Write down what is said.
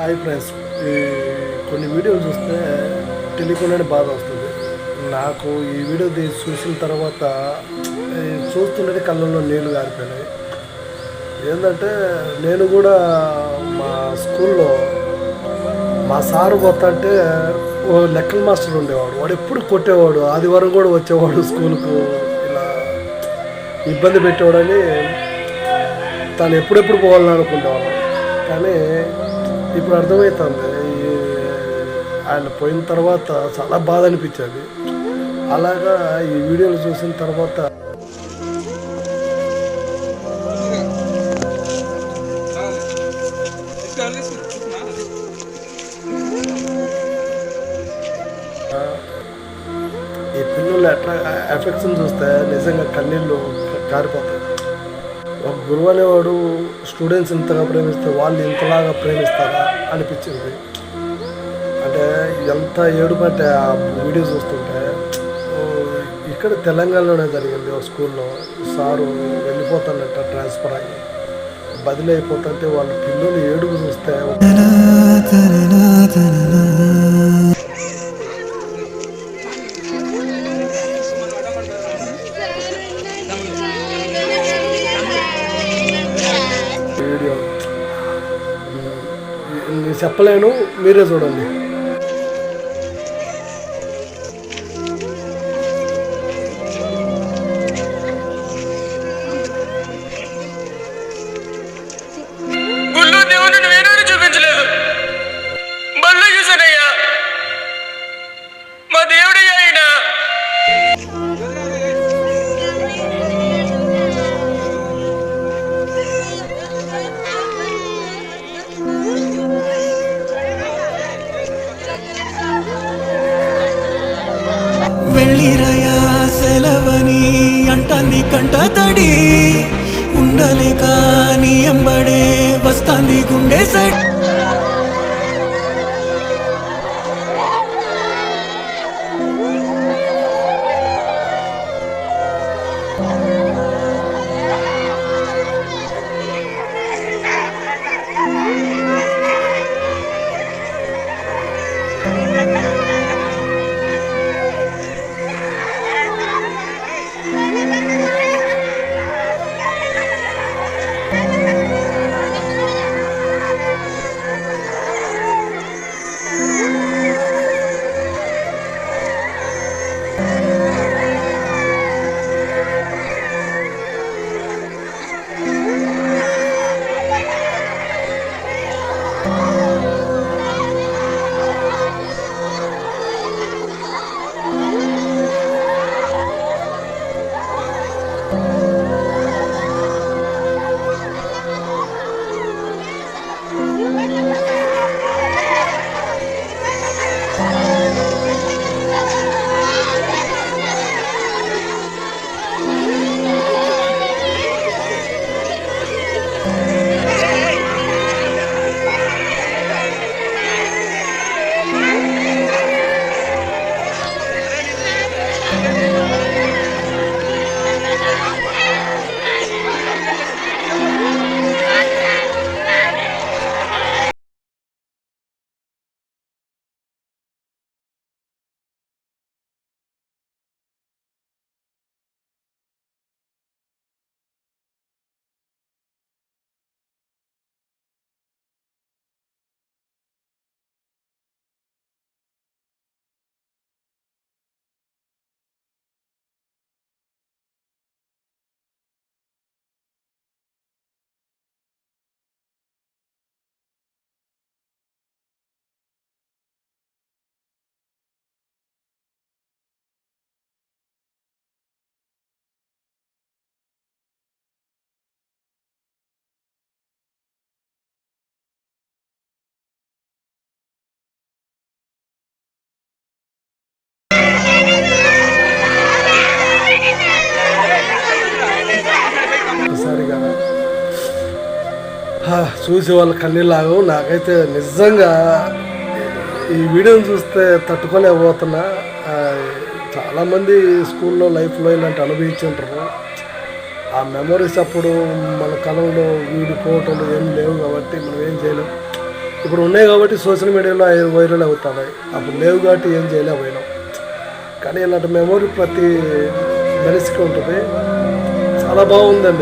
Hi friends ఈ కొన్ని వీడియోలు చూస్తే తెలియకుండానే బాధ వస్తుంది. నాకు ఈ వీడియో చూసిన తర్వాత ఈ చూస్తుంటే కళ్ళల్లో నీళ్ళు గారిపోయినాయి. ఏంటంటే నేను కూడా మా స్కూల్లో మా సారు అంటే ఓ లెక్కల మాస్టర్ ఉండేవాడు. వాడు ఎప్పుడు కొట్టేవాడు. ఆదివారం కూడా వచ్చేవాడు స్కూల్కు. ఇలా ఇబ్బంది పెట్టేవాడని తను ఎప్పుడెప్పుడు పోవాలని అనుకునేవాడు. కానీ ఇప్పుడు అర్థమవుతుంది ఈ ఆయన పోయిన తర్వాత చాలా బాధ అనిపించేది. అలాగా ఈ వీడియోలు చూసిన తర్వాత ఈ పిల్లలు అట్రా ఎఫెక్ట్స్ని చూస్తే నిజంగా కన్నీళ్ళు కారిపోతాయి. ఒక గురువు అనేవాడు స్టూడెంట్స్ ఇంతగా ప్రేమిస్తే వాళ్ళు ఇంతలాగా ప్రేమిస్తారా అనిపించింది. అంటే ఎంత ఏడుపు ఆ వీడియో చూస్తుంటే ఇక్కడ తెలంగాణలోనే జరిగింది ఒక స్కూల్లో సారు వెళ్ళిపోతానంట ట్రాన్స్ఫర్ అయ్యి. బదిలీ అయిపోతుంటే వాళ్ళ పిల్లలు ఏడుపు చూస్తే వీడియో. నేను చెప్పలేను మీరే చూడండి. music. చూసి వాళ్ళ కన్నీళ్ళు నాకైతే నిజంగా ఈ వీడియోని చూస్తే తట్టుకోలేకపోతున్నా చాలామంది స్కూల్లో లైఫ్లో ఇలాంటి అనుభవించి ఉంటారు ఆ మెమరీస్ అప్పుడు మన కళలో వీడి ఫోటోలు ఏం లేవు కాబట్టి మనం ఏం చేయలేం. ఇప్పుడు ఉన్నాయి కాబట్టి సోషల్ మీడియాలో అవి వైరల్ అవుతున్నాయి. అప్పుడు లేవు కాబట్టి ఏం చేయలేకపోయినాం. కానీ ఇలాంటి మెమొరీ ప్రతి మనిషికి ఉంటుంది. చాలా బాగుందండి.